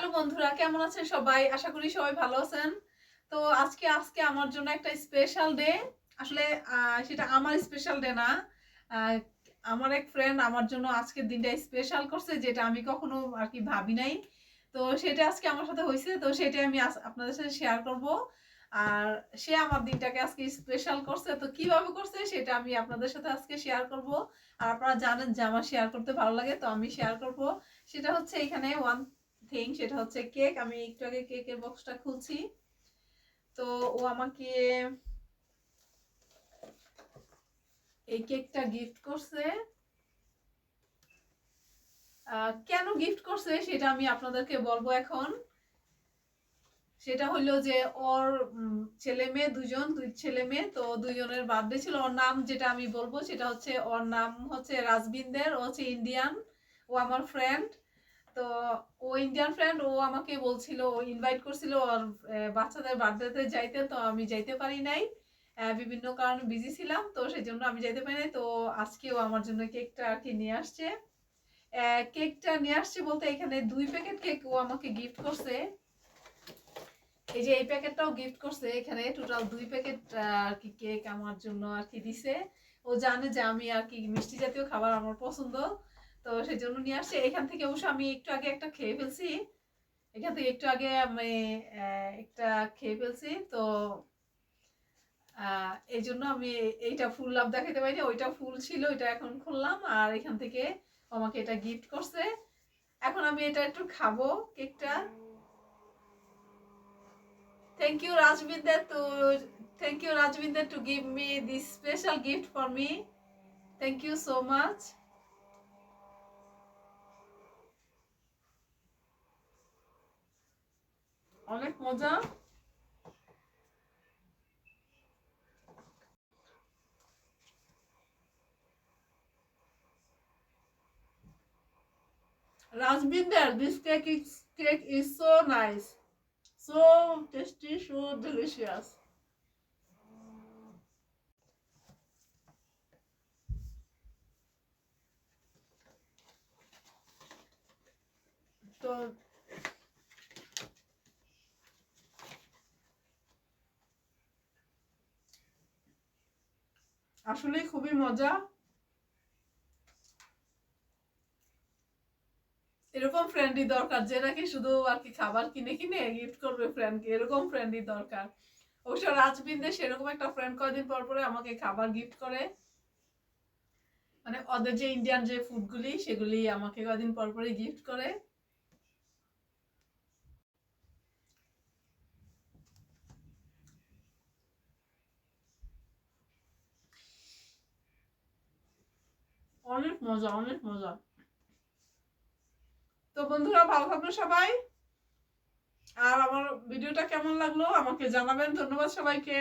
Hello বন্ধুরা, কেমন আছেন সবাই? আশা করি সবাই ভালো আছেন। তো আজকে আজকে আমার জন্য একটা স্পেশাল ডে আসলে সেটা আমার স্পেশাল ডে না। আমার এক ফ্রেন্ড আমার জন্য আজকের দিনটা স্পেশাল করছে, যেটা আমি কখনো আর কি ভাবি নাই। তো সেটা আজকে আমার সাথে হয়েছে, তো সেটা আমি আপনাদের সাথে শেয়ার করব। আর সে আমার দিনটাকে আজকে স্পেশাল করছে, তো কীভাবে করছে সেটা আমি আপনাদের সাথে আজকে শেয়ার করব। আর আপনারা জানেন যে আমার শেয়ার করতে ভালো লাগে, তো আমি শেয়ার করব। সেটা হচ্ছে এখানে ওয়ান থিং সেটা হচ্ছে কেক আমি একটু আগে কেকের বক্সটা খুলছি। তো ও আমাকে এই কেকটা গিফট করছে। কেন গিফট করছে সেটা আমি আপনাদেরকে বলব এখন। সেটা হলো যে ওর ছেলে মেয়ে দুজন দুই ছেলে মেয়ে, তো দুইজনের বার্থডে ছিল। ওর নাম যেটা আমি বলব সেটা হচ্ছে, ওর নাম হচ্ছে রাজবিন্দের ও হচ্ছে ইন্ডিয়ান ও আমার ফ্রেন্ড তো ও ইন্ডিয়ান ফ্রেন্ড ও আমাকে বলছিল ইনভাইট করছিল ওর বাচ্চাদের বার্থডেতে যাইতে, তো আমি যাইতে পারি নাই। বিভিন্ন কারণে বিজি ছিলাম, তো সেই জন্য আমি যাইতে পারি নাই। তো আজকে ও আমার জন্য কেকটা আর কি নিয়ে আসছে। কেকটা নিয়ে আসছে বলতে এখানে দুই প্যাকেট কেক ও আমাকে গিফট করছে। এই যে এই প্যাকেটটাও গিফট করছে, এখানে টোটাল দুই প্যাকেট আর কি কেক আমার জন্য আর কি দিছে। ও জানে যে আমি আর কি মিষ্টি জাতীয় খাবার আমার পছন্দ। তো সেই জন্য নিয়ে আসছে। এখান থেকে অবশ্য আমি একটু আগে একটা খেয়ে ফেলছি। এখান থেকে একটু আগে আমি একটা খেয়ে ফেলছি। তো এই জন্য আমি এইটা ফুল লাভ দেখাতে পারিনি ওইটা ফুল ছিল, ওইটা এখন খুললাম। আর এখান থেকে আমাকে এটা গিফট করছে। এখন আমি এটা একটু খাব কেকটা। থ্যাংক ইউ রাজবিন্দার তো thank you Rajbinder to give me this special gift for me thank you so much অনেক মজা Rajbinder, this cake is cake is so nice, so tasty, so delicious. তো আসলে খুবই মজা। এরকম ফ্রেন্ডই দরকার, যে নাকি শুধু আর কি খাবার কিনে কিনে গিফট করবে ফ্রেন্ডকে এরকম ফ্রেন্ডই দরকার। অবশ্য রাজবিন্দে সেরকম একটা ফ্রেন্ড কয়দিন পর পরে আমাকে খাবার গিফট করে। মানে ওদের যে ইন্ডিয়ান যে ফুডগুলি সেগুলি আমাকে কয়দিন পর পরে গিফট করে। অনেক মজা অনেক মজা। তো বন্ধুরা, ভালো থাকবেন সবাই। আর আমার ভিডিওটা কেমন লাগল আমাকে জানাবেন। ধন্যবাদ সবাইকে।